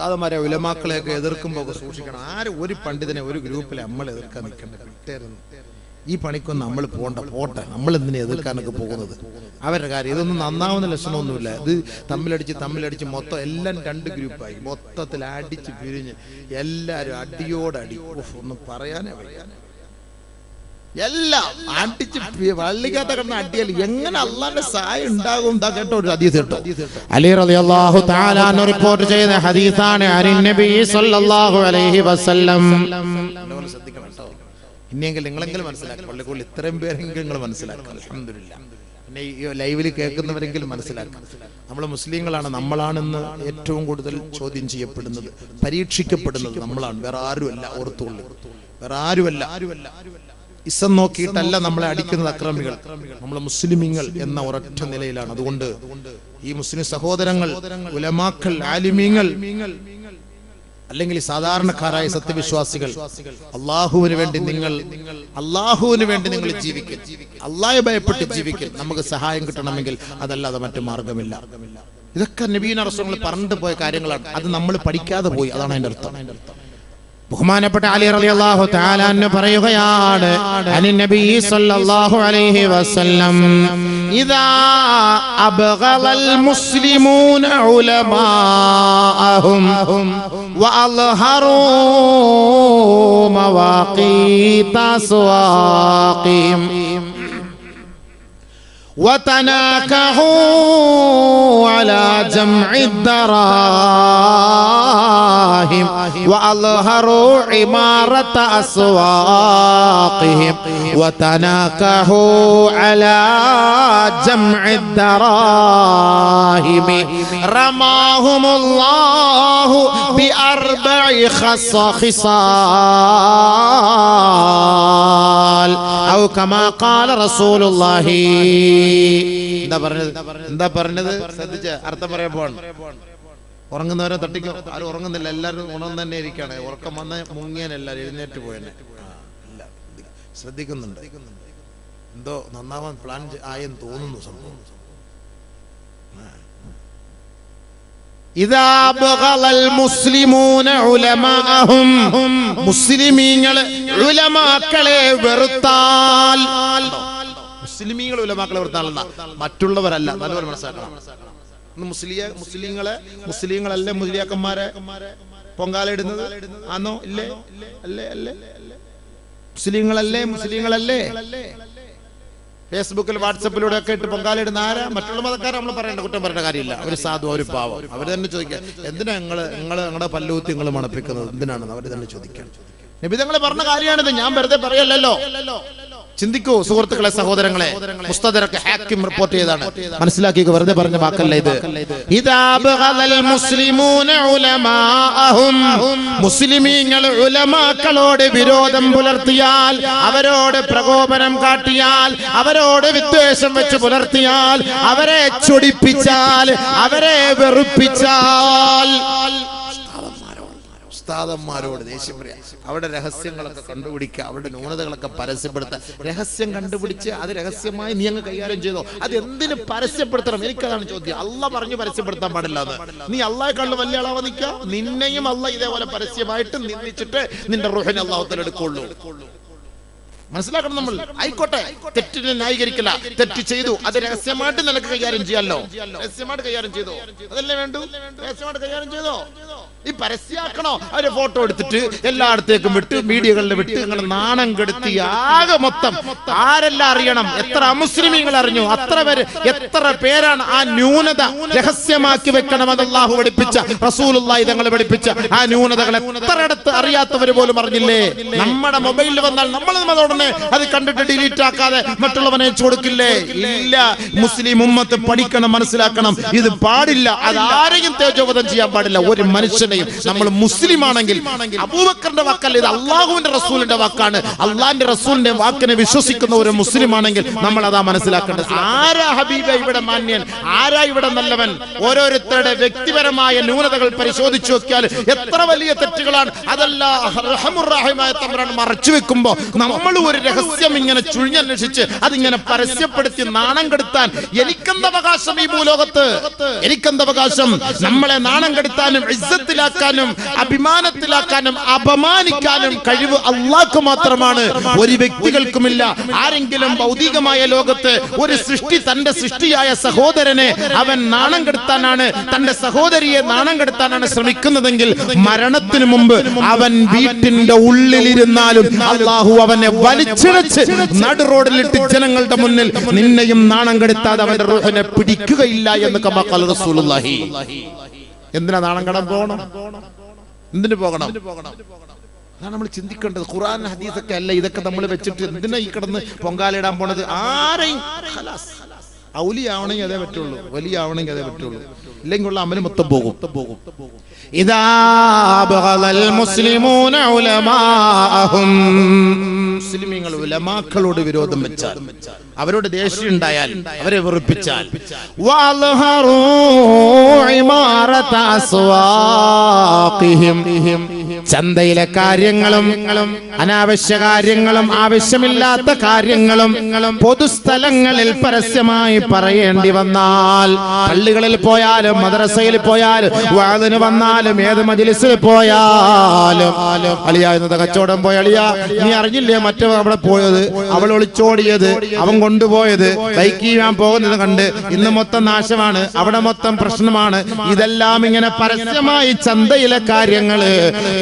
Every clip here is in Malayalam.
ഉസ്താദന്മാരെ ഉലമാക്കളെയൊക്കെ എതിർക്കുമ്പോൾ സൂക്ഷിക്കണം. ആരും ഒരു പണ്ഡിതനെ ഒരു ഗ്രൂപ്പിൽ നമ്മൾ എതിർക്കാൻ നിൽക്കണ്ട. വിട്ടേരുന്നു ഈ പണിക്കൊന്നും നമ്മൾ പോണ്ട. പോട്ടെ. നമ്മൾ എന്തിനെ എതിർക്കാനൊക്കെ പോകുന്നത്? അവരുടെ കാര്യം. ഇതൊന്നും നന്നാവുന്ന ലക്ഷണമൊന്നുമില്ല. ഇത് തമ്മിലടിച്ച് തമ്മിലടിച്ച് മൊത്തം എല്ലാം രണ്ട് ഗ്രൂപ്പായി. മൊത്തത്തിൽ അടിച്ച് പിരിഞ്ഞ് എല്ലാവരും അടിയോടടി. ഒന്നും പറയാനേ വയ്യ. എല്ലാം അടിച്ച് വള്ളിക്കാത്ത കിടന്ന അടിയൽ എങ്ങനെ അള്ളാന്റെ സഹായം ഉണ്ടാകും? കേട്ടോ ഒരു ഹദീസ് കേട്ടോ. അലി റളിയല്ലാഹു തആല റിപ്പോർട്ട് ചെയ്ത ഹദീസാണ്. അരി നബി സല്ലല്ലാഹു അലൈഹി വസല്ലം. ശ്രദ്ധിക്കണം ഇനിയെങ്കിലും നിങ്ങളെങ്കിലും മനസ്സിലാക്കും പള്ളിക്കുള്ളിൽ ഇത്രയും പേരെങ്കിലും നിങ്ങൾ മനസ്സിലാക്കും അൽഹംദുലില്ലാ. പിന്നെ ഈ ലൈവിൽ കേൾക്കുന്നവരെങ്കിലും മനസ്സിലാക്കും നമ്മൾ മുസ്ലിങ്ങളാണ് നമ്മളാണെന്ന് ഏറ്റവും കൂടുതൽ ചോദ്യം ചെയ്യപ്പെടുന്നത് പരീക്ഷിക്കപ്പെടുന്നത് നമ്മളാണ്. വേറെ ആരുമല്ല ഓർത്തുള്ളൂ വേറെ ആരുമല്ല ആരുമല്ല ആരുമല്ല. ഇസം നോക്കിയിട്ടല്ല നമ്മളെ അടിക്കുന്നത് അക്രമികൾ. നമ്മൾ മുസ്ലിമിങ്ങൾ എന്ന ഒരൊറ്റ നിലയിലാണ്. അതുകൊണ്ട് ഈ മുസ്ലിം സഹോദരങ്ങൾ ഉലമാക്കൾ ആലിമീങ്ങൾ അല്ലെങ്കിൽ സാധാരണക്കാരായ സത്യവിശ്വാസികൾ അള്ളാഹുവിന് വേണ്ടി നിങ്ങൾ അള്ളാഹുവിന് വേണ്ടി നിങ്ങൾ ജീവിക്കും. അള്ളാഹെ ഭയപ്പെട്ട് ജീവിക്കും. നമുക്ക് സഹായം കിട്ടണമെങ്കിൽ അതല്ലാതെ മറ്റു മാർഗമില്ല. ഇതൊക്കെ നബീന റസൂങ്ങൾ പറഞ്ഞിട്ട് പോയ കാര്യങ്ങളാണ്. അത് നമ്മൾ പഠിക്കാതെ പോയി. അതാണ് അതിന്റെ അർത്ഥം. ബഹുമാനപ്പെട്ട അലി റളിയല്ലാഹു തആല അന്ന് പറയുകയാണ് അനി നബി സല്ലല്ലാഹു അലൈഹി വസല്ലം ഇദാ അബ്ഗളൽ മുസ്ലിമൂന ഉലമാഅഹും വഅൽഹറൂ മവാഖീത അസ്വാഖിഹിം وتناكحوا على جمع الدراهم وأظهروا عمارة أسواقهم وتناكحوا على جمع الدراهم رماهم الله بأربع خص خصال أو كما قال رسول الله എന്താ പറഞ്ഞത്? എന്താ പറഞ്ഞത്? ശ്രദ്ധിച്ച് അർത്ഥം പറയാൻ പോകണം ഉറങ്ങുന്നവരെ തട്ടിക്കോ. ആരും ഉറങ്ങുന്നില്ല. എല്ലാവരും ഗുണം തന്നെ ഇരിക്കുകയാണ്. ഉറക്കം വന്ന് മുങ്ങിയാൻ എല്ലാവരും. എഴുന്നേറ്റ് പോയനെ. ശ്രദ്ധിക്കുന്നുണ്ട്. എന്തോ നന്നാവാൻ പ്ലാൻ ആയെന്ന് തോന്നുന്നു സംഭവം. മുസ്ലിമീങ്ങൾ വെറുത്താൽ മുസ്ലിമീങ്ങൾ ഉലമാക്കളെ വൃത്താളല്ല മറ്റുള്ളവരല്ല. നല്ലവർ മനസ്സിലാക്കണം മുസ്ലിയ മുസ്ലിങ്ങളെ മുസ്ലിങ്ങളല്ലേ മുസ്ലിയാക്കന്മാരെ? പൊങ്കാലിടുന്നത് ആണോ ഇല്ലേ? അല്ലേ? അല്ലേ? മുസ്ലിങ്ങളല്ലേ? മുസ്ലിങ്ങളല്ലേ? ഫേസ്ബുക്കിൽ വാട്സപ്പിലൂടെ ഒക്കെ ഇട്ട് പൊങ്കാലിടുന്ന ആരാ? മറ്റുള്ള മതക്കാരെ നമ്മൾ പറയേണ്ട കുറ്റം പറയേണ്ട കാര്യമില്ല. അവർ സാധു ഒരു പാവം. അവർ തന്നെ ചോദിക്കാം എന്തിനാ നിങ്ങൾ നിങ്ങൾ നിങ്ങളുടെ പല്ലൂത്തി നിങ്ങൾ മണപ്പിക്കുന്നത്? എന്തിനാണെന്ന് അവർ തന്നെ ചോദിക്കാൻ നബിതങ്ങൾ പറഞ്ഞ കാര്യമാണിത്. ഞാൻ വെറുതെ പറയല്ലോ ചിന്തിക്കൂ സുഹൃത്തുക്കളെ സഹോദരങ്ങളെ. ഹാക്കിം റിപ്പോർട്ട് ചെയ്താണ് മനസ്സിലാക്കി വെറുതെ പറഞ്ഞ വാക്കല്ല ഇത്. ഉലമാക്കളോട് വിരോധം പുലർത്തിയാൽ അവരോട് പ്രകോപനം കാട്ടിയാൽ അവരോട് വിദ്വേഷം വെച്ച് പുലർത്തിയാൽ അവരെ ചൊടിപ്പിച്ചാൽ അവരെ വെറുപ്പിച്ചാൽ. ഉസ്താദന്മാരോട് ദേഷ്യം പറയാ അവരുടെ രഹസ്യങ്ങളൊക്കെ കണ്ടുപിടിക്കുക അവരുടെ ന്യൂനതകളൊക്കെ പരസ്യപ്പെടുത്താം രഹസ്യം കണ്ടുപിടിച്ച് അത് രഹസ്യമായി നീ അങ്ങ് കൈകാര്യം ചെയ്തോ? അത് എന്തിനു പരസ്യപ്പെടുത്തണം? എനിക്കതാണ് ചോദ്യം. അല്ല പറഞ്ഞു പരസ്യപ്പെടുത്താൻ പാടില്ല എന്ന് നീ അള്ളാഹെ കണ്ടു വലിയ ആളാവാ നിൽക്കുക. നിന്നെയും അല്ല ഇതേപോലെ പരസ്യമായിട്ട് നിന്ദിച്ചിട്ട് നിന്റെ റുഹിനെ അള്ളാഹത്തിൽ എടുക്കുള്ളൂ. മനസ്സിലാക്കണം നമ്മൾ. ആയിക്കോട്ടെ. തെറ്റിനെ ന്യായീകരിക്കില്ല. തെറ്റ് ചെയ്തു. അത് രഹസ്യമായിട്ട് നിനക്ക് കൈകാര്യം ചെയ്യാമല്ലോ രഹസ്യമായിട്ട് കൈകാര്യം ചെയ്തോ? അതല്ലേ വേണ്ടു? രഹസ്യമായിട്ട് കൈകാര്യം ചെയ്തോ? ഈ പരസ്യാക്കണോ? അവർ ഫോട്ടോ എടുത്തിട്ട് എല്ലായിടത്തേക്കും വിട്ട് മീഡിയകളിൽ വിട്ട് ഇങ്ങനെ നാണം കെടുത്തി ആകെ മൊത്തം. ആരെല്ലാം അറിയണം? എത്ര അമുസ്ലിമീങ്ങൾ അറിഞ്ഞു? അത്ര പേര് എത്ര പേരാണ് ആ ന്യൂനത രഹസ്യമാക്കി വെക്കണമെന്ന് അള്ളാഹു പഠിപ്പിച്ച റസൂലുള്ളാഹി തങ്ങൾ പഠിപ്പിച്ച ആ ന്യൂനതകൾ എത്രയിടത്ത് അറിയാത്തവര് പോലും അറിഞ്ഞില്ലേ? നമ്മുടെ മൊബൈലിൽ വന്നാൽ നമ്മൾ അതോടനെ അത് കണ്ടിട്ട് ഡിലീറ്റ് ആക്കാതെ മറ്റുള്ളവനെ കൊടുക്കില്ലേ? ഇല്ല. മുസ്ലിം ഉമ്മത്ത് പഠിക്കണം മനസ്സിലാക്കണം. ഇത് പാടില്ല. അത് ആരെയും തേജോവധം ചെയ്യാൻ പാടില്ല. ഒരു മനുഷ്യനെയും നമ്മൾ മുസ്ലിം ആണെങ്കിൽ അബൂബക്കറിന്റെ വാക്കല്ല ഇത് അള്ളാഹുവിന്റെ റസൂലിന്റെ വാക്കാണ്. അള്ളാഹിന്റെ റസൂലിന്റെ വാക്കിനെ വിശ്വസിക്കുന്ന ഒരു മുസ്ലിം ആണെങ്കിൽ നമ്മൾ അതാ മനസ്സിലാക്കേണ്ടത്. ആരാ ഹബീബ ഇവിടെ മാന്യൻ? ആരാ ഇവിടെ നല്ലവൻ? ഓരോരുത്തരുടെ വ്യക്തിപരമായ ന്യൂനതകൾ പരിശോധിച്ചു നോക്കിയാൽ എത്ര വലിയ തെറ്റുകളാണ്. അതല്ല മറച്ചു വെക്കുമ്പോ നമ്മൾ ഒരു രഹസ്യം ഇങ്ങനെ ചുഴിഞ്ഞന്വേഷിച്ച് അതിങ്ങനെ പരസ്യപ്പെടുത്തി നാണം കെടുത്താൻ എനിക്കെന്തവകാശം ഈ ഭൂലോകത്ത്? എനിക്കെന്തവകാശം നമ്മളെ നാണം കെടുത്താനും ഇസ്സത്തിലാക്കാനും അഭിമാനത്തിലാക്കാനും അപമാനിക്കാനും കഴിവ് അള്ളാഹ്ക്ക് മാത്രമാണ്. ഒരു വ്യക്തികൾക്കുമില്ല. ആരെങ്കിലും ഭൗതികമായ ലോകത്ത് ഒരു സൃഷ്ടി തന്റെ സൃഷ്ടിയായ സഹോദരനെ അവൻ നാണം കെടുത്താനാണ് തന്റെ സഹോദരിയെ നാണം കെടുത്താനാണ് ശ്രമിക്കുന്നതെങ്കിൽ മരണത്തിന് മുമ്പ് അവൻ വീട്ടിന്റെ ഉള്ളിലിരുന്നാലും അള്ളാഹു അവനെ വലിച്ചിഴച്ച് നടു റോഡിലിട്ട് ജനങ്ങളുടെ മുന്നിൽ നിന്നെയും നാണം കെടുത്താതെ അവന്റെ റോഹനെ പിടിക്കുകയില്ല എന്ന് കമാ ഖാല റസൂലുള്ളാഹി. എന്തിനാ നാണം കടം പോകണം? എന്തിനു പോകണം? അതാണ് നമ്മൾ ചിന്തിക്കേണ്ടത്. ഖുറാൻ ഹദീസൊക്കെ അല്ല. ഇതൊക്കെ നമ്മൾ വെച്ചിട്ട് എന്തിനാ ഈ കിടന്ന് പൊങ്കാലിടാൻ പോണത്? ആരെയും? ഔലി ആവണമെങ്കിൽ അതേ പറ്റുള്ളൂ. വലിയ ആവണമെങ്കിൽ അതേ പറ്റുള്ളൂ. ഇല്ലെങ്കിൽ ഉള്ള അമൽ മൊത്തം പോകും. പോകും മുസ്ലിമൂന ഉലമാഅഹും. മുസ്ലിമീങ്ങൾ ഉലമാക്കളോട് വിരോധം വെച്ചാൽ അവരോട് ദേഷ്യം ഉണ്ടായാൽ അവരെ വെറുപ്പിച്ചാൽ. ചന്തയിലെ കാര്യങ്ങളും അനാവശ്യ കാര്യങ്ങളും ആവശ്യമില്ലാത്ത കാര്യങ്ങളും പൊതുസ്ഥലങ്ങളിൽ പരസ്യമായി പറയേണ്ടി വന്നാൽ പള്ളികളിൽ പോയാലും മദ്രസയിൽ പോയാലും വാതിന് വന്നാലും ഏത് മജിലിസിൽ പോയാലും അളിയ എന്നത് കച്ചവടം പോയ അളിയ നീ അറിഞ്ഞില്ലേ മറ്റേ അവിടെ പോയത്? അവൾ ഒളിച്ചോടിയത് അവൻ കൊണ്ടുപോയത്. ബൈക്ക് ഞാൻ പോകുന്നത് കണ്ട് ഇന്ന് മൊത്തം നാശമാണ് അവിടെ മൊത്തം പ്രശ്നമാണ്. ഇതെല്ലാം ഇങ്ങനെ പരസ്യമായി ചന്തയിലെ കാര്യങ്ങൾ.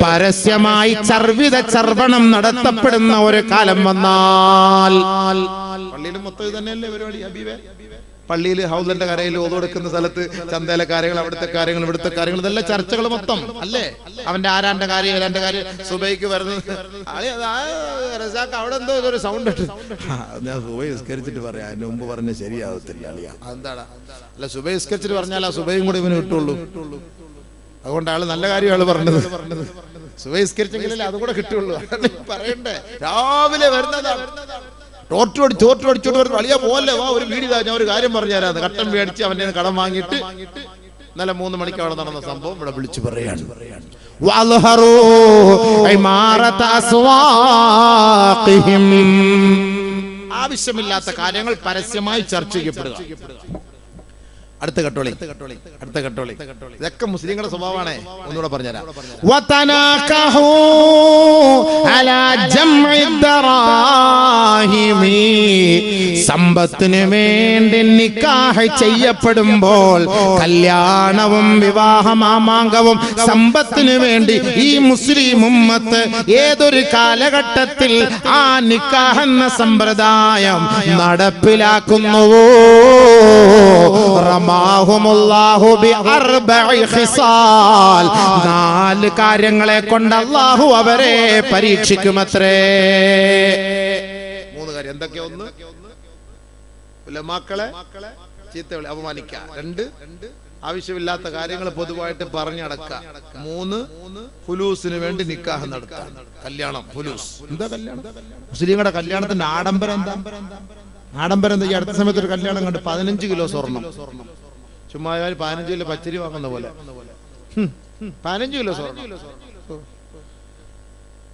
പരസ്യമായി ചർവിത ചർവണം നടത്തപ്പെടുന്ന ഒരു കാലം വന്നാൽ. പള്ളിയിൽ മൊത്തം ഇത് തന്നെയല്ലേ പരിപാടി ഹബീബെ പള്ളിയിൽ ഹൗസിന്റെ കരയിൽ കൊടുക്കുന്ന സ്ഥലത്ത് ചന്തയിലെ കാര്യങ്ങൾ അവിടുത്തെ കാര്യങ്ങൾ ഇവിടുത്തെ കാര്യങ്ങൾ ഇതെല്ലാം ചർച്ചകൾ മൊത്തം. അല്ലേ? അവന്റെ ആരാന്റെ കാര്യം ഏതാന്റെ കാര്യം സുബൈക്ക് വരുന്നത്. അവിടെ എന്തോ ഒരു സൗണ്ട് ഞാൻ സുബൈ നിസ്കരിച്ചിട്ട് പറയാം. അതിന് മുമ്പ് പറഞ്ഞ ശരിയാവത്തില്ല അളിയ. അല്ല സുബൈ നിസ്കരിച്ചിട്ട് പറഞ്ഞാൽ ആ സുബൈയും കൂടി ഇവന് കിട്ടുള്ളൂ. അതുകൊണ്ട് ആൾ നല്ല കാര്യമാണ് പറഞ്ഞത്. സുബൈ നിസ്കരിച്ചെങ്കിലല്ലേ അതും കൂടെ കിട്ടുള്ളൂ. പറയണ്ടേ? രാവിലെ വരുന്നതാണ്. ടോർച്ച് അടിച്ച് ടോർച്ച് ഒരു പോലെ വാ ഒരു വീട് ഞാൻ ഒരു കാര്യം പറഞ്ഞുതരാന്ന് കട്ടൻ മേടിച്ച് അവന്റെ കടം വാങ്ങിയിട്ട് ഇന്നലെ മൂന്ന് മണിക്ക് അവിടെ നടന്ന സംഭവം ഇവിടെ വിളിച്ചു പറയാണ്. ആവശ്യമില്ലാത്ത കാര്യങ്ങൾ പരസ്യമായി ചർച്ച ചെയ്യപ്പെടുക. അടുത്ത കട്ടോളി. അടുത്ത കട്ടോളി. ഇതൊക്കെ മുസ്ലിങ്ങളുടെ സ്വഭാവമാണ്. ഒന്നുകൂടെ പറഞ്ഞുതരാം. സമ്പത്തിന് വേണ്ടി നിക്കാഹ് ചെയ്യപ്പെടുമ്പോൾ കല്യാണവും വിവാഹമാമാങ്കവും സമ്പത്തിന് വേണ്ടി ഈ മുസ്ലിം ഉമ്മത്ത് ഏതൊരു കാലഘട്ടത്തിൽ ആ നിക്കാഹ് എന്ന സമ്പ്രദായം നടപ്പിലാക്കുന്നുവോ? നാല് കാര്യങ്ങളെ കൊണ്ട് അള്ളാഹു അവരെ പരീക്ഷിക്കുമത്രേ. മൂന്ന് കാര്യം. എന്തൊക്കെ ഒന്ന്? മക്കളെ ചീത്ത വിളി അപമാനിക്കുക. രണ്ട് ആവശ്യമില്ലാത്ത കാര്യങ്ങൾ പൊതുവായിട്ട് പറഞ്ഞടക്കുക. മൂന്ന് ഫുലൂസിന് വേണ്ടി നിക്കാഹ് നടത്താം കല്യാണം ഫുലൂസ് എന്താ കല്യാണം? മുസ്ലിങ്ങളുടെ കല്യാണത്തിന്റെ ആഡംബരം എന്താ? ആഡംബരം ഈ അടുത്ത സമയത്ത് ഒരു കല്യാണം കണ്ട് പതിനഞ്ച് കിലോ സ്വർണം. ചുമ്മാ പതിനഞ്ച് കിലോ പച്ചരി വാങ്ങുന്ന പോലെ. പതിനഞ്ച് കിലോ സ്വർണം.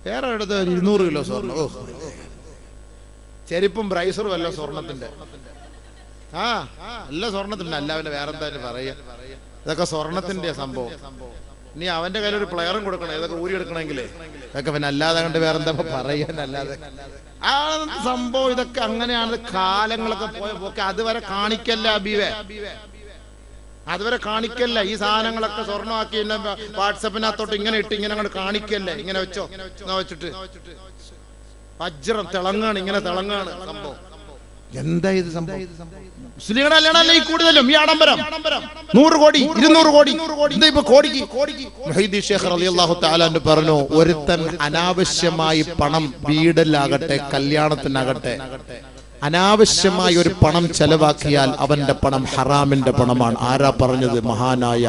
വേറെ അടുത്ത് ഇരുന്നൂറ് കിലോ സ്വർണം. ഓ ചെരുപ്പും ബ്രൈസറും അല്ല സ്വർണത്തിന്റെ. ആ അല്ല സ്വർണത്തിന്റെ അല്ല അവന്റെ വേറെ എന്തായാലും പറയാ ഇതൊക്കെ സ്വർണത്തിന്റെ സംഭവം. ഇനി അവന്റെ കയ്യിൽ ഒരു പ്ലെയറും കൊടുക്കണം. ഇതൊക്കെ ഊരി എടുക്കണമെങ്കിലേ. ഇതൊക്കെ പിന്നെ അല്ലാതെ കണ്ട് വേറെന്താ പറയാൻ അല്ലാതെ ആ സംഭവം ഇതൊക്കെ അങ്ങനെയാണ് കാലങ്ങളൊക്കെ പോയ പോക്കെ അതുവരെ കാണിക്കല്ല അബീവേ. അതുവരെ കാണിക്കല്ല. ഈ സാധനങ്ങളൊക്കെ സ്വർണമാക്കി വാട്സപ്പിനകത്തോട്ട് ഇങ്ങനെ ഇട്ട് ഇങ്ങനെ അങ്ങോട്ട് കാണിക്കല്ലേ? ഇങ്ങനെ വെച്ചോ? വെച്ചിട്ട്. വജ്രം തിളങ്ങാണ് ഇങ്ങനെ തിളങ്ങാണ് സംഭവം. എന്താ ഇത് സംഭവം? മുസ്ലിങ്ങളുടെ കല്യാണമല്ല ഈ കൂടുതലും? ഈ ആഡംബരം? നൂറ് കോടി ഇരുന്നൂറ് കോടി എന്താ ഇപ്പൊ കോടിക്ക്? റളിയല്ലാഹു പറഞ്ഞു ഒരുത്തൻ അനാവശ്യമായി പണം വീടലാകട്ടെ കല്യാണത്തിനാകട്ടെ. അനാവശ്യമായി ഒരു പണം ചെലവാക്കിയാൽ അവന്റെ പണം ഹറാമിന്റെ പണമാണ്. ആരാ പറഞ്ഞത്? മഹാനായ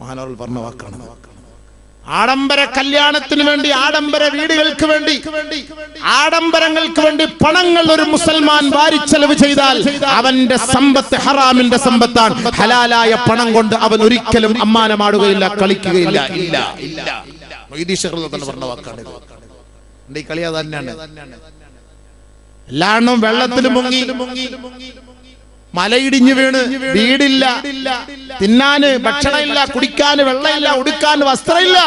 മഹാനവർ പറഞ്ഞ വാക്കാണ് ആഡംബര കല്യാണത്തിന് വേണ്ടി ആഡംബര വീടുകൾക്ക് വേണ്ടി ആഡംബരങ്ങൾക്ക് വേണ്ടി പണങ്ങൾ ഒരു മുസൽമാൻ വാരിച്ചെലവ് ചെയ്താൽ അവന്റെ സമ്പത്ത് ഹറാമിന്റെ സമ്പത്താണ്. ഹലാലായ പണം കൊണ്ട് അവൻ ഒരിക്കലും അമ്മാനമാടുകയില്ല കളിക്കുകയില്ല. ഇല്ല പറഞ്ഞ വാക്കാണ് കളി അത് തന്നെയാണ്. എല്ലാണ്ണും വെള്ളത്തിൽ മുങ്ങി. മലയിടിഞ്ഞു വീണ്. വീടില്ല. തിന്നാന് ഭക്ഷണമില്ല കുടിക്കാന് വെള്ളമില്ല ഉടുക്കാൻ വസ്ത്രമില്ല.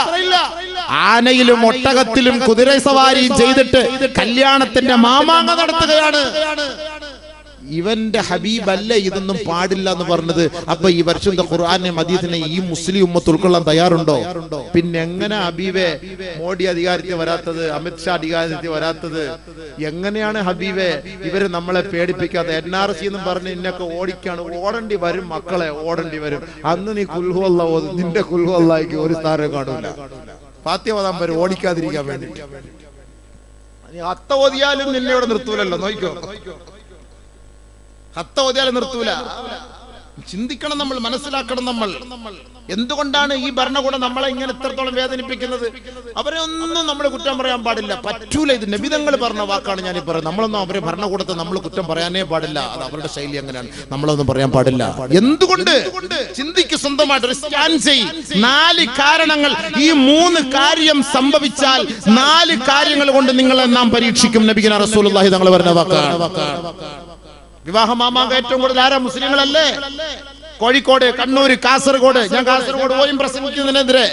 ആനയിലും ഒട്ടകത്തിലും കുതിര സവാരിയും ചെയ്തിട്ട് കല്യാണത്തിന്റെ മാമാങ്ക നടത്തുകയാണ്. ഇവന്റെ ഹബീബല്ല ഇതൊന്നും പാടില്ല എന്ന് പറഞ്ഞത്. അപ്പൊ ഈ വർഷം ഖുർആാനെ മദീദിനെ ഈ മുസ്ലിം ഉമ്മത്ത് ഉൾക്കൊള്ളാൻ തയ്യാറുണ്ടോ? പിന്നെ എങ്ങനെ ഹബീബെ മോഡി അധികാരത്തിൽ വരാത്തത് അമിത്ഷാ അധികാരത്തിൽ വരാത്തത്? എങ്ങനെയാണ് ഹബീബെ ഇവർ നമ്മളെ പേടിപ്പിക്കാത്ത? എൻ ആർ സി എന്നും പറഞ്ഞ് ഇന്നൊക്കെ ഓടിക്കാണ്. ഓടേണ്ടി വരും മക്കളെ ഓടേണ്ടി വരും. അന്ന് നീ കുൽഹുവല്ല നിന്റെ കുൽഹു അല്ലായിക്ക് ഒരു സ്ഥാനം കാണൂല. ഫാത്യവതാൻ വരും ഓടിക്കാതിരിക്കാൻ വേണ്ടി അത്ത ഓതിയാലും നിന്നെ ഇവിടെ നിർത്തൂലല്ലോ. നോക്കിക്കോ. ഹത്ത ഓതിയാൽ നിർത്തൂല. ചിന്തിക്കണം നമ്മൾ മനസ്സിലാക്കണം നമ്മൾ. എന്തുകൊണ്ടാണ് ഈ ഭരണകൂടം നമ്മളെ ഇങ്ങനെ ഇത്രത്തോളം വേദനിപ്പിക്കുന്നത്? അവരെ ഒന്നും നമ്മൾ കുറ്റം പറയാൻ പാടില്ല. പറ്റൂല ഇത്. നബിതങ്ങൾ പറഞ്ഞ വാക്കാണ് ഞാൻ ഈ പറയുന്നത്. നമ്മളൊന്നും അവരെ ഭരണകൂടത്തെ നമ്മൾ കുറ്റം പറയാനേ പാടില്ല. അത് അവരുടെ ശൈലി അങ്ങനെയാണ്. നമ്മളൊന്നും പറയാൻ പാടില്ല. എന്തുകൊണ്ട്? ചിന്തിക്ക് സ്വന്തമായിട്ട് ഒരു സ്കാൻ ചെയ്. നാല് കാരണങ്ങൾ ഈ മൂന്ന് കാര്യം സംഭവിച്ചാൽ നാല് കാര്യങ്ങൾ കൊണ്ട് നിങ്ങളെ നാം പരീക്ഷിക്കും. നബിഗന റസൂൽ തങ്ങൾ പറഞ്ഞ വാക്കാണ്. വിവാഹ മാമാങ്ക ഏറ്റവും കൂടുതൽ ആരാ? മുസ്ലിങ്ങളല്ലേ? കോഴിക്കോട് കണ്ണൂര് കാസർഗോഡ്. ഞാൻ കാസർഗോഡ് പോയും പ്രസംഗിക്കുന്നതിനെതിരെ?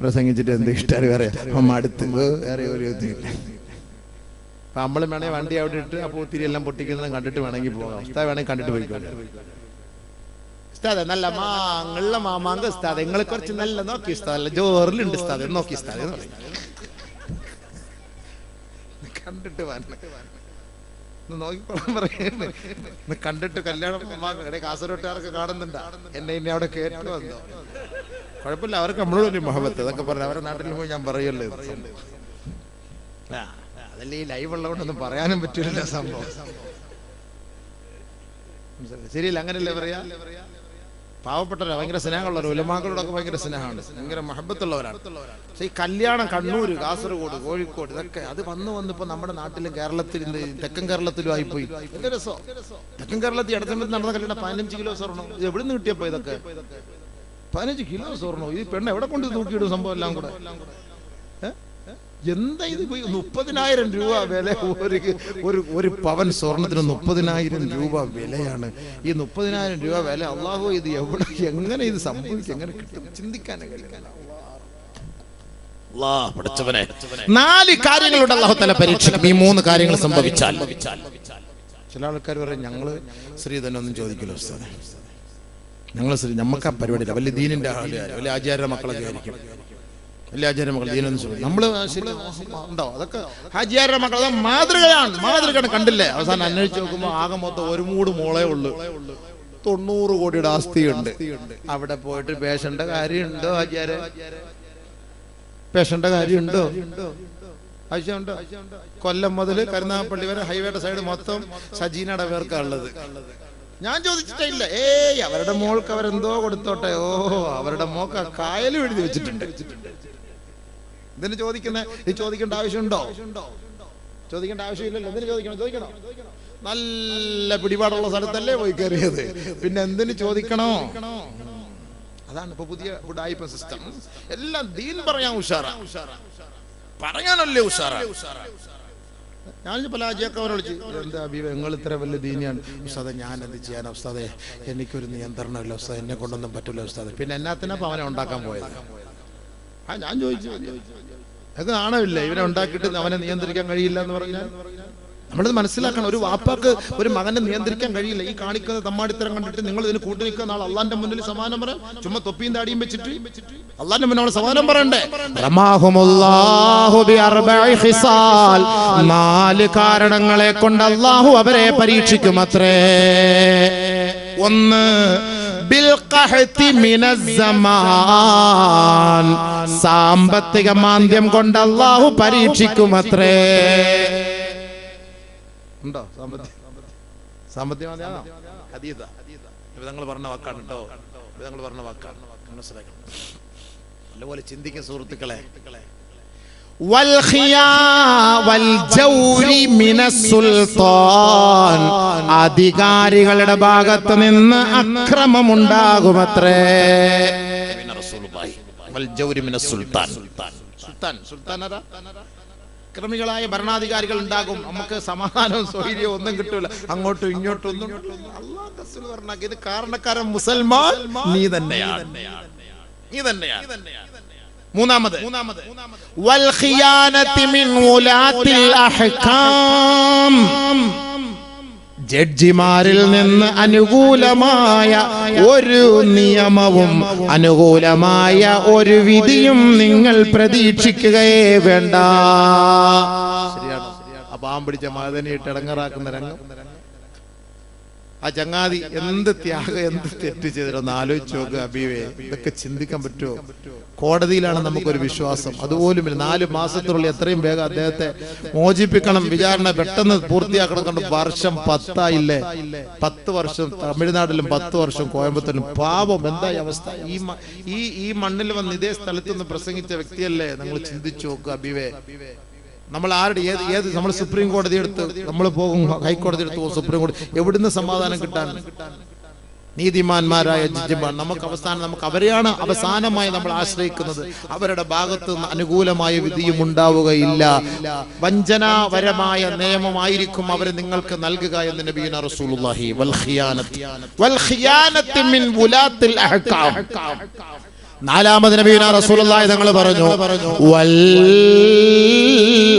പ്രസംഗിച്ചിട്ട് എന്ത് ഇഷ്ടം പറയാം? അടുത്ത്. വേറെ ഒരു ഇതില്ല അപ്പൊ നമ്മൾ വേണേ വണ്ടി അവിടെ ഇട്ട് അപ്പൊ ഒത്തിരി എല്ലാം പൊട്ടിക്കുന്നത് കണ്ടിട്ട് വേണമെങ്കിൽ പോകാം. ഉസ്താദ് വേണമെങ്കിൽ കണ്ടിട്ട് പോയിക്കോട്ടെ. ഉസ്താദ് നല്ല മാങ്ങുള്ള മാമാങ്ക ഉസ്താദ്. നിങ്ങൾ കുറച്ച് നല്ല നോക്കി ഉസ്താദ്. ജോറിലുണ്ട് ഉസ്താദ്. നോക്കി ഉസ്താദ്. കണ്ടിട്ട് വരണം. കണ്ടിട്ട് കല്യാണം കാസർഗോട്ടുകാർക്ക് കാണുന്നുണ്ടാ. എന്നെ ഇനി അവിടെ കേട്ടു വന്നോ. കുഴപ്പമില്ല അവർക്ക് നമ്മളോട് ഒരു മഹബത്ത്. അതൊക്കെ പറഞ്ഞു അവരുടെ നാട്ടിൽ പോയി ഞാൻ പറയല്ലേ അതല്ലേ ഈ ലൈവ് ഉള്ളതുകൊണ്ടൊന്നും പറയാനും പറ്റില്ല സംഭവം. ശരിയല്ല അങ്ങനല്ലേ പറയാ? പാവപ്പെട്ടവരാ ഭയങ്കര സ്നേഹമുള്ളവർ ഉലമാക്കളോടൊക്കെ ഭയങ്കര സ്നേഹമാണ് ഭയങ്കര മഹബത്തുള്ളവരാണ്. പക്ഷെ ഈ കല്യാണം കണ്ണൂര് കാസർഗോഡ് കോഴിക്കോട് ഇതൊക്കെ അത് വന്ന് വന്നിപ്പോൾ നമ്മുടെ നാട്ടിലും കേരളത്തിൽ തെക്കൻ കേരളത്തിലും ആയിപ്പോയി. രസോ? തെക്കൻ കേരളത്തിൽ അടുത്ത നടന്ന കല്യാണം പതിനഞ്ച് കിലോ സ്വർണം ഇത് എവിടെ നിന്ന് കിട്ടിയപ്പോ ഇതൊക്കെ? പതിനഞ്ച് കിലോ സ്വർണം ഈ പെണ്ണ് എവിടെ കൊണ്ട് തൂക്കിയിടും സംഭവം എല്ലാം കൂടെ? എന്താ ഇത്? മുപ്പതിനായിരം രൂപ വില ഒരു ഒരു ഒരു പവൻ സ്വർണത്തിന് മുപ്പതിനായിരം രൂപ വിലയാണ്. ഈ മുപ്പതിനായിരം രൂപ വില അള്ളാഹു ഇത് എവിടെ എങ്ങനെ ഇത് സംഭവിക്കും? എങ്ങനെ കിട്ടും? ചിന്തിക്കാൻ നാല് കാര്യങ്ങളുടെ അള്ളാഹു തല പരീക്ഷിക്കും. ഈ മൂന്ന് കാര്യങ്ങൾ സംഭവിച്ചാൽ. ചില ആൾക്കാർ പറയും ഞങ്ങൾ ശ്രീ തന്നെ ഒന്നും ചോദിക്കില്ല ഉസ്താദെ. ഞങ്ങൾ ശ്രീ നമുക്ക് ആ പരിപാടിയില്ല. വലിയ ദീനിന്റെ ആളുകാർ വലിയ ആചാര്യ മക്കളൊക്കെ ആയിരിക്കും. ആചാര്യ മക്കൾ ശരി ഉണ്ടോ? അതൊക്കെ ഹാജിയാരുടെ മക്കൾ അത് മാതൃകയാണ്. മാതൃകയാണ് കണ്ടില്ലേ? അവസാനം അന്വേഷിച്ച് നോക്കുമ്പോൾ ആകെ മൊത്തം ഒരു മൂട് മോളേ ഉള്ളു. തൊണ്ണൂറ് കോടിയുടെ ആസ്തിയുണ്ട്. അവിടെ പോയിട്ട് പേശണ്ട കാര്യമുണ്ടോ ഹാജിയാര്? പേശണ്ട കാര്യമുണ്ടോ? ആവശ്യമുണ്ടോ? കൊല്ലം മുതൽ കരുനാഗപ്പള്ളി വരെ ഹൈവേയുടെ സൈഡ് മൊത്തം സജീനയുടെ പേർക്കാണുള്ളത് ഞാൻ ചോദിച്ചിട്ടില്ല ഏയ് അവരുടെ മോൾക്ക് അവരെന്തോ കൊടുത്തോട്ടെ. ഓ അവരുടെ മോക്ക് കായലും എഴുതി വെച്ചിട്ടുണ്ട് വെച്ചിട്ടുണ്ട്. ഇതിന് ചോദിക്കുന്ന ഇത് ചോദിക്കേണ്ട ആവശ്യമുണ്ടോ? ചോദിക്കേണ്ട ആവശ്യമില്ലല്ലോ. എന്തിനു ചോദിക്കണം ചോദിക്കണോ. നല്ല പിടിപാടുള്ള സ്ഥലത്തല്ലേ പോയി കയറിയത്. പിന്നെ എന്തിനു ചോദിക്കണോ? അതാണ് ഇപ്പൊ പുതിയ ഉടായിപ്പ സിസ്റ്റം എല്ലാം ദീൻ പറയാൻ ഉഷാറാ. പറയാനല്ലേ ഉഷാറാ. ഞാൻ പല അജിയൊക്കെ വിളിച്ചു എന്താ അബീബ നിങ്ങൾ ഇത്ര വലിയ ദീനിയാണ്. ഉസ്താദെ ഞാൻ എന്ത് ചെയ്യാൻ ഉസ്താദെ? എനിക്കൊരു നിയന്ത്രണമില്ല ഉസ്താദ്. എന്നെ കൊണ്ടൊന്നും പറ്റില്ല ഉസ്താദ്. പിന്നെ എന്നാത്തിനാ അവനെ ഉണ്ടാക്കാൻ പോയത്? ആ ഞാൻ ചോദിച്ചു. അത് നാണമില്ല? ഇവനെ ഉണ്ടാക്കിയിട്ട് അവനെ നിയന്ത്രിക്കാൻ കഴിയില്ല എന്ന് പറഞ്ഞാൽ? നമ്മളത് മനസ്സിലാക്കണം. ഒരു വാപ്പാക്ക് ഒരു മകനെ നിയന്ത്രിക്കാൻ കഴിയില്ല. ഈ കാണിക്കുന്ന തമ്മാടിത്തരം കണ്ടിട്ട് നിങ്ങൾ ഇതിന് കൂട്ടി നിൽക്കുന്ന ആൾ അള്ളാന്റെ മുന്നിൽ സമാനം പറയാം ചുമ്മാ തൊപ്പിയും താടിയും വെച്ചിട്ട് അള്ളാന്റെ മുന്നിൽ സമാനം പറയണ്ടേ? നാല് കാരണങ്ങളെ കൊണ്ട് അള്ളാഹു അവരെ പരീക്ഷിക്കും അത്രേ ഒന്ന് സാമ്പത്തിക മാന്ദ്യം കൊണ്ട് അള്ളാഹു പരീക്ഷിക്കും അത്രേ ഉണ്ടോ? സാമ്പത്തിക സാമ്പത്തിക ഇവ നിങ്ങൾ പറഞ്ഞ വാക്കാണ് കേട്ടോ. നിങ്ങൾ പറഞ്ഞ വാക്കാണ്. മനസ്സിലാക്കണം. നല്ലപോലെ ചിന്തിക്കും സുഹൃത്തുക്കളെ. അധികാരികളുടെ ഭാഗത്ത് നിന്ന് അക്രമമുണ്ടാകുമത്രേ. പിന്നെ റസൂലുള്ളാഹി വൽ ജൗരി മിന സുൽത്താൻ സുൽത്താൻ സുൽത്താൻ ക്രമികളായ ഭരണാധികാരികൾ ഉണ്ടാകും. നമുക്ക് സമാധാനവും സ്വൈര്യവും ഒന്നും കിട്ടൂല. അങ്ങോട്ടും ഇങ്ങോട്ടും ഒന്നും പറഞ്ഞ ഇത് കാരണക്കാരൻ മുസൽമാൻ നീ തന്നെയാണ്. നീ തന്നെയാണ്. മൂന്നാമത്. ജഡ്ജിമാരിൽ നിന്ന് അനുകൂലമായ ഒരു നിയമവും അനുകൂലമായ ഒരു വിധിയും നിങ്ങൾ പ്രതീക്ഷിക്കുകയേ വേണ്ട. ശരിയാണ് പാമ്പ് പിടിച്ച മാതനെ ഇട്ടിടങ്ങറാക്കുന്ന രംഗം. ആ ചങ്ങാതി എന്ത് ത്യാഗം എന്ത് തെറ്റ് ചെയ്തിട്ടൊന്ന് ആലോചിച്ച് നോക്കുക അബീവേ. ഇതൊക്കെ ചിന്തിക്കാൻ പറ്റുമോ? കോടതിയിലാണ് നമുക്കൊരു വിശ്വാസം. അതുപോലും. നാല് മാസത്തിനുള്ളിൽ എത്രയും വേഗം അദ്ദേഹത്തെ മോചിപ്പിക്കണം. വിചാരണ പെട്ടെന്ന് പൂർത്തിയാക്കണം കണ്ട് വർഷം പത്തായില്ലേ? പത്ത് വർഷം തമിഴ്നാട്ടിലും പത്ത് വർഷം കോയമ്പത്തൂരിലും. പാപം എന്താ അവസ്ഥ? ഈ ഈ ഈ മണ്ണിൽ വന്ന് ഇതേ സ്ഥലത്തുനിന്ന് പ്രസംഗിച്ച വ്യക്തിയല്ലേ? നിങ്ങൾ ചിന്തിച്ചു നോക്കുക അബിവേ. നമ്മൾ ആരുടെ ഏത് ഏത് നമ്മൾ സുപ്രീം കോടതി എടുത്ത് നമ്മൾ പോകും ഹൈക്കോടതി എടുത്ത് പോകും സുപ്രീം കോടതി. എവിടുന്ന് സമാധാനം കിട്ടാൻ? നീതിമാന്മാരായ ജഡ്ജിമാർ. നമുക്ക് അവസാനം നമുക്ക് അവരെയാണ് അവസാനമായി നമ്മൾ ആശ്രയിക്കുന്നത്. അവരുടെ ഭാഗത്ത് നിന്ന് അനുകൂലമായ വിധിയും ഉണ്ടാവുകയില്ല. വഞ്ചനാപരമായ നിയമമായിരിക്കും അവർ നിങ്ങൾക്ക് നൽകുക എന്ന് നബീന റസൂലുള്ളാഹി. വൽ വൽ മിൻ അഹ്കാം. നാലാമത് നബീന റസൂലുള്ളാഹി തങ്ങൾ പറഞ്ഞു വൽ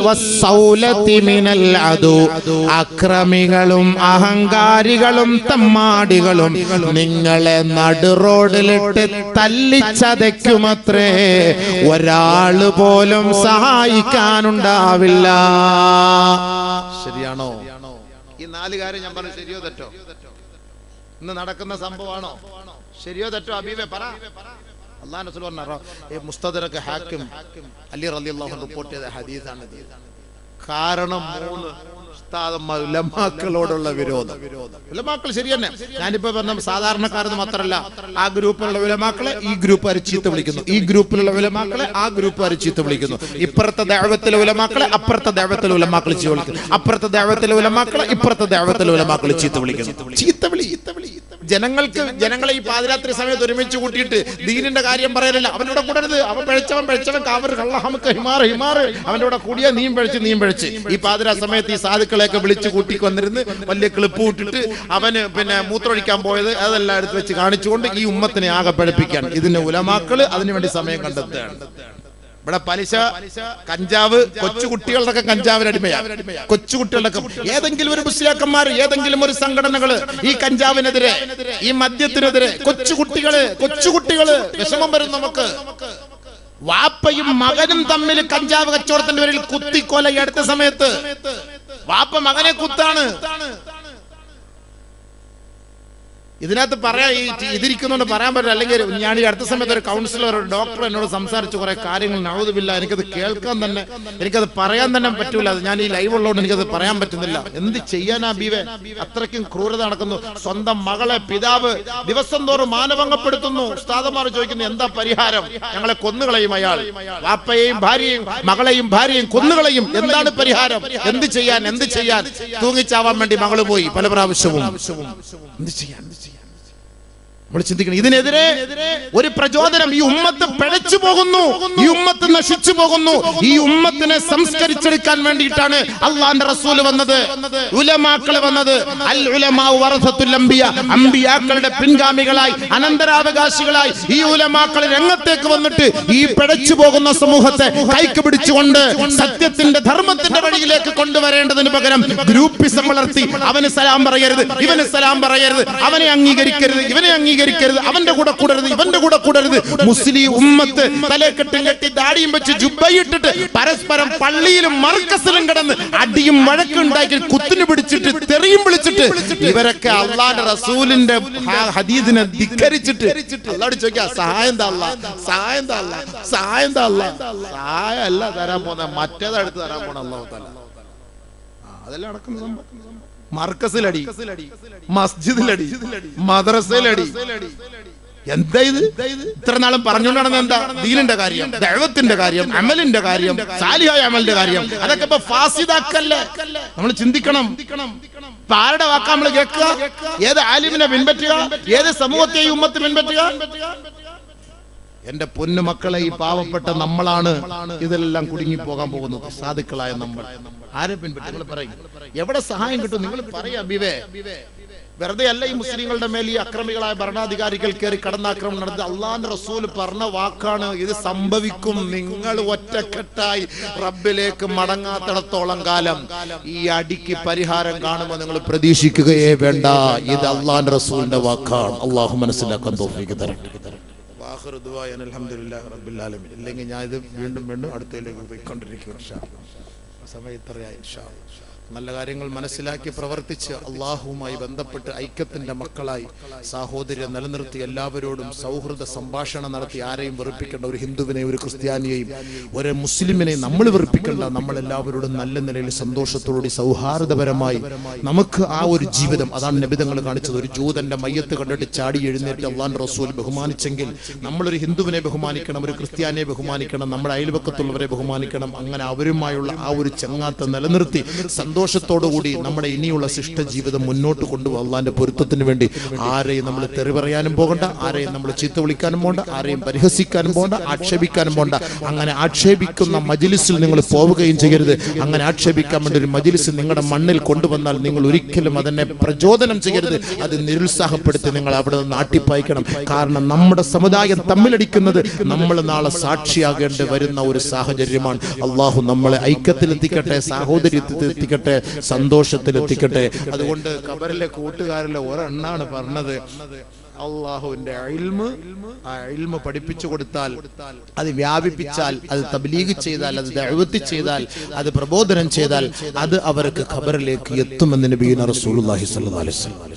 വസൗലത്തി മിനൽ അദു. അക്രമികളും അഹങ്കാരികളും തമ്മാടികളും നിങ്ങളെ നടുറോഡിലിട്ട് തല്ലിച്ചതയ്ക്കുമത്രേ ഒരാൾ പോലും സഹായിക്കാനുണ്ടാവില്ല. ശരിയാണോ? ഈ നാല് കാര്യം ഞാൻ പറഞ്ഞു ശരിയോ തെറ്റോ? ഇന്ന് നടക്കുന്ന സംഭവമാണോ? ശരിയോ തെറ്റോ? അബീബെ പറ. അള്ളാഹ് പറഞ്ഞ മുസ്തദറക്ക് ഹാക്കിം അലി റളിയല്ലാഹു അള്ളാഹു റിപ്പോർട്ട് ചെയ്ത ഹദീസാണ് കാരണം ഉലമാക്കളോടുള്ള വിരോധം. ഉലമാക്കൾ ശരി തന്നെ ഞാനിപ്പോ പറഞ്ഞ സാധാരണക്കാരെന്ന് മാത്രമല്ല ആ ഗ്രൂപ്പിലുള്ള ഉലമാക്കളെ ഈ ഗ്രൂപ്പ് ചീത്ത വിളിക്കുന്നു? ഈ ഗ്രൂപ്പിലുള്ള ഉലമാക്കളെ ആ ഗ്രൂപ്പ് ചീത്ത വിളിക്കുന്നു? ഇപ്പുറത്തെ ദേവത്തിലെ ഉലമാക്കളെ അപ്പുറത്തെ ദേവത്തിലെ ഉലമാക്കൾ ചീത്ത വിളിക്കുന്നു. അപ്പുറത്തെ ദേവത്തിലെ ഉലമാക്കളെ ഇപ്പുറത്തെ ദേവത്തിലെ ഉലമാക്കൾ ചീത്ത വിളിക്കുന്നു. ചീത്ത വിളി ചീത്ത വിളി ജനങ്ങൾക്ക് ജനങ്ങളെ ഈ പാതിരാത്രി സമയത്ത് ഒരുമിച്ച് കൂട്ടിയിട്ട് ദീനിന്റെ കാര്യം പറയലില്ല. അവനോട് കൂടരുത്. അവൻ പഴച്ചവൻ പഴച്ചവൻ കാവർ. കള്ളഹമുക്ക് ഹിമാർ ഹിമാർ അവന്റെ കൂടെ കൂടിയ നീയും പഴച്ച് നീയും പഴച്ച്. ഈ പാതിരാ സമയത്ത് ഈ സാധുക്കളെയൊക്കെ വിളിച്ച് കൂട്ടി വന്നിരുന്ന് വലിയ ക്ലിപ്പ് വിട്ടിട്ട് അവന് പിന്നെ മൂത്രമൊഴിക്കാൻ പോയത് അതെല്ലാം എടുത്ത് വെച്ച് കാണിച്ചുകൊണ്ട് ഈ ഉമ്മത്തിനെ ആകെ പഴപ്പിക്കാൻ ഇതിന്റെ ഉലമാക്കൾ അതിനുവേണ്ടി സമയം കണ്ടെത്തുകയാണ്. ഇവിടെ പലിശ കഞ്ചാവ് കൊച്ചുകുട്ടികളുടെ കഞ്ചാവിന് അടിമയാണ് കൊച്ചുകുട്ടികളുടെ ഏതെങ്കിലും ഒരു മുസ്ലിയാക്കന്മാർ ഏതെങ്കിലും ഒരു സംഘടനകൾ ഈ കഞ്ചാവിനെതിരെ ഈ മദ്യത്തിനെതിരെ കൊച്ചുകുട്ടികൾ കൊച്ചുകുട്ടികൾ വിഷമം വരും നമുക്ക്. വാപ്പയും മകനും തമ്മിൽ കഞ്ചാവ് കച്ചവടത്തിന്റെ പേരിൽ കുത്തിക്കൊല അടുത്ത സമയത്ത് വാപ്പ മകനെ കുത്താണ്. ഇതിനകത്ത് പറയാ ഈ ഇതിരിക്കുന്നോണ്ട് പറയാൻ പറ്റില്ല. അല്ലെങ്കിൽ ഞാൻ ഈ അടുത്ത സമയത്ത് ഒരു കൗൺസിലർ ഒരു ഡോക്ടർ എന്നോട് സംസാരിച്ച് കുറെ കാര്യങ്ങൾ നഴുതുമില്ല എനിക്കത് കേൾക്കാൻ തന്നെ എനിക്കത് പറയാൻ തന്നെ പറ്റൂല. അത് ഞാൻ ഈ ലൈവ് ഉള്ളതുകൊണ്ട് എനിക്കത് പറയാൻ പറ്റുന്നില്ല. എന്ത് ചെയ്യാനാ ബീവെ? അത്രയ്ക്കും ക്രൂരത നടക്കുന്നു. സ്വന്തം മകളെ പിതാവ് ദിവസം തോറും മാനഭംഗപ്പെടുത്തുന്നു. ഉസ്താദന്മാർ ചോദിക്കുന്നു എന്താ പരിഹാരം? ഞങ്ങളെ കൊന്നുകളയും അയാൾ. വാപ്പയെയും ഭാര്യയും മകളെയും ഭാര്യയും കൊന്നുകളയും. എന്താണ് പരിഹാരം? എന്ത് ചെയ്യാൻ? എന്ത് ചെയ്യാൻ? തൂങ്ങിച്ചാവാൻ വേണ്ടി മകൾ പോയി. പല പ്രാവശ്യവും. എന്ത് ചെയ്യാൻ? എന്ത് ചെയ്യാൻ? നമ്മൾ ചിന്തിക്കണം. ഇതിനെതിരെ ഒരു പ്രചോദനം ഈ ഉമ്മത്ത് പിഴച്ചു പോകുന്നു. ഈ ഉമ്മത്ത് നശിച്ചു പോകുന്നു. ഈ ഉമ്മത്തിനെ സംസ്കരിച്ചെടുക്കാൻ വേണ്ടിയിട്ടാണ് അള്ളാന്റെ റസൂൽ വന്നത്. ഉലമാക്കൾ വന്നത്. അൽ ഉലമാഉ വറസത്തുൽ അംബിയ. അംബിയാക്കളുടെ പിൻഗാമികളായി അനന്തരാവകാശികളായി ഈ ഉലമാക്കൾ രംഗത്തേക്ക് വന്നിട്ട് ഈ പിഴച്ചു പോകുന്ന സമൂഹത്തെ കൈക്ക് പിടിച്ചുകൊണ്ട് സത്യത്തിന്റെ ധർമ്മത്തിന്റെ വഴിയിലേക്ക് കൊണ്ടുവരേണ്ടതിന് പകരം ഗ്രൂപ്പിസം വളർത്തി അവന് സലാം പറയരുത് ഇവന് സലാം പറയരുത് അവനെ അംഗീകരിക്കരുത് ഇവനെ അംഗീകരിക്കരുത് അവന്റെ കൂടെ കൂടരുത് ഇവന്റെ കൂടെ കൂടരുത്. മുസ്ലിം ഉമ്മത്ത് തലക്കെട്ടും കെട്ടി ദാടിയും വെച്ച് ജുബയിട്ടിട്ട് പരസ്പരം പള്ളിയിലും മർക്കസിലും കിടന്ന് അടിയും വഴക്കും ഉണ്ടാക്കി കുത്തിന് പിടിച്ചിട്ട് തെറിയും വിളിച്ചിട്ട് ഇവരൊക്കെ അള്ളാന്റെ റസൂലിന്റെ ഹദീദിനെ ധിക്കരിച്ചിട്ട് അള്ളാട് ചോദിക്കാം സഹായം താ അല്ലാ സഹായം താ അല്ലാ സഹായം താ അല്ലാ സഹായം അല്ല തരാൻ പോന്ന. മറ്റേതാ എടുത്ത് തരാൻ പോണ അള്ളാഹു താല അതെല്ലാം നടക്കുന്ന സംഭവം. മർക്കസിലടി മസ്ജിദിലടി മദ്രസയിലടി. എന്താ ഇത്? ഇത്ര നാളും പറഞ്ഞുകൊണ്ടാണ് എന്താ? ദീനിന്റെ കാര്യം ദൈവത്തിന്റെ കാര്യം അമലിന്റെ കാര്യം സാലിഹായ അമലിന്റെ കാര്യം അതൊക്കെ ഇപ്പൊ ഫാസിദാക്കല്ലേ? നമ്മൾ ചിന്തിക്കണം. ആരുടെ വാക്കാ നമ്മൾ കേൾക്കുക? ഏത് ആലിമിനെ പിൻപറ്റുക? ഏത് സമൂഹത്തെ ഉമ്മത്ത് പിൻപറ്റുക? എന്റെ പൊന്നു മക്കളെ ഈ പാവപ്പെട്ട നമ്മളാണ്. ഇതെല്ലാം കുടുങ്ങി പോകാൻ പോകുന്നത്. സാധുക്കളായ നമ്മൾ. ആരെ പിൻപറ്റും? നിങ്ങൾ പറയും. എവിടെ സഹായം കിട്ടും? നിങ്ങൾ പറയാ ബിവേ. വെറുതെ അല്ല ഈ മുസ്ലിങ്ങളുടെ മേൽ ഈ അക്രമികളായ ഭരണാധികാരികൾ കയറി കടന്നാക്രമണം നടത്തി. അള്ളാന്റെ റസൂൽ പറഞ്ഞ വാക്കാണ് ഇത് സംഭവിക്കും. നിങ്ങൾ ഒറ്റക്കെട്ടായി റബ്ബിലേക്ക് മടങ്ങാത്തിടത്തോളം കാലം ഈ അടിക്ക് പരിഹാരം കാണുമ്പോൾ നിങ്ങൾ പ്രതീക്ഷിക്കുകയേ വേണ്ട. ഇത് അള്ളാന്റെ റസൂലിന്റെ വാക്കാണ്. അള്ളാഹു മനസ്സിലാക്കാൻ തോഫിക്ക് തരട്ടെ. റബ്ബിൽ ആലമീൻ ഇല്ലെങ്കിൽ ഞാൻ ഇത് വീണ്ടും വീണ്ടും അടുത്തതിലേക്ക് പോയിക്കൊണ്ടിരിക്കും. സമയം ഇത്രയായി ഇൻഷാ. നല്ല കാര്യങ്ങൾ മനസ്സിലാക്കി പ്രവർത്തിച്ച് അള്ളാഹുവുമായി ബന്ധപ്പെട്ട് ഐക്യത്തിന്റെ മക്കളായി സാഹോദര്യം നിലനിർത്തി എല്ലാവരോടും സൗഹൃദ സംഭാഷണം നടത്തി ആരെയും വെറുപ്പിക്കേണ്ട ഒരു ഹിന്ദുവിനെയും ഒരു ക്രിസ്ത്യാനിയെയും ഒരു മുസ്ലിമിനെയും നമ്മൾ വെറുപ്പിക്കേണ്ട നമ്മൾ എല്ലാവരോടും നല്ല നിലയിൽ സന്തോഷത്തോടുകൂടി സൗഹാർദ്ദപരമായി നമുക്ക് ആ ഒരു ജീവിതം അതാണ് നബിതങ്ങൾ കാണിച്ചത്. ഒരു ജൂതന്റെ മയ്യത്ത് കണ്ടിട്ട് ചാടി എഴുന്നേറ്റ് അള്ളാൻ റസൂൽ ബഹുമാനിച്ചെങ്കിൽ നമ്മളൊരു ഹിന്ദുവിനെ ബഹുമാനിക്കണം ഒരു ക്രിസ്ത്യാനിയെ ബഹുമാനിക്കണം നമ്മുടെ അയൽപക്കത്തുള്ളവരെ ബഹുമാനിക്കണം. അങ്ങനെ അവരുമായുള്ള ആ ഒരു ചങ്ങാത്ത നിലനിർത്തി സന്തോഷത്തോടുകൂടി നമ്മുടെ ഇനിയുള്ള ശിഷ്ട ജീവിതം മുന്നോട്ട് കൊണ്ടുപോകും അള്ളാന്റെ പൊരുത്തത്തിന് വേണ്ടി ആരെയും നമ്മൾ തെറി പറയാനും പോകണ്ട ആരെയും നമ്മൾ ചീത്ത വിളിക്കാനും പോകണ്ട ആരെയും പരിഹസിക്കാനും പോകണ്ട ആക്ഷേപിക്കാനും പോകണ്ട. അങ്ങനെ ആക്ഷേപിക്കുന്ന മജിലിസിൽ നിങ്ങൾ പോവുകയും ചെയ്യരുത്. അങ്ങനെ ആക്ഷേപിക്കാൻ വേണ്ടി ഒരു മജിലിസ് നിങ്ങളുടെ മണ്ണിൽ കൊണ്ടുവന്നാൽ നിങ്ങൾ ഒരിക്കലും അതിനെ പ്രചോദനം ചെയ്യരുത്. അത് നിരുത്സാഹപ്പെടുത്തി നിങ്ങൾ അവിടെ നിന്ന് ആട്ടിപ്പായിക്കണം. കാരണം നമ്മുടെ സമുദായം തമ്മിലടിക്കുന്നത് നമ്മൾ നാളെ സാക്ഷിയാകേണ്ടി വരുന്ന ഒരു സാഹചര്യമാണ്. അള്ളാഹു നമ്മളെ ഐക്യത്തിലെത്തിക്കട്ടെ സാഹോദര്യത്തിലെത്തിക്കട്ടെ സന്തോഷത്തിലെത്തിക്കട്ടെ. അതുകൊണ്ട് കബറിലെ കൂട്ടുകാരിലെ ഒരെണ്ണാണ് പറഞ്ഞത്. അള്ളാഹുവിന്റെ അയിൽമ് ആ ഇൽമ പഠിപ്പിച്ചു കൊടുത്താൽ അത് വ്യാപിപ്പിച്ചാൽ അത് തബ്ലീഗ് ചെയ്താൽ അത് ദഅവത്ത് ചെയ്താൽ അത് പ്രബോധനം ചെയ്താൽ അത് അവർക്ക് ഖബറിലേക്ക് എത്തുമെന്ന് നബീന റസൂലുള്ളാഹി സ്വല്ലല്ലാഹി അലൈഹി വസല്ലം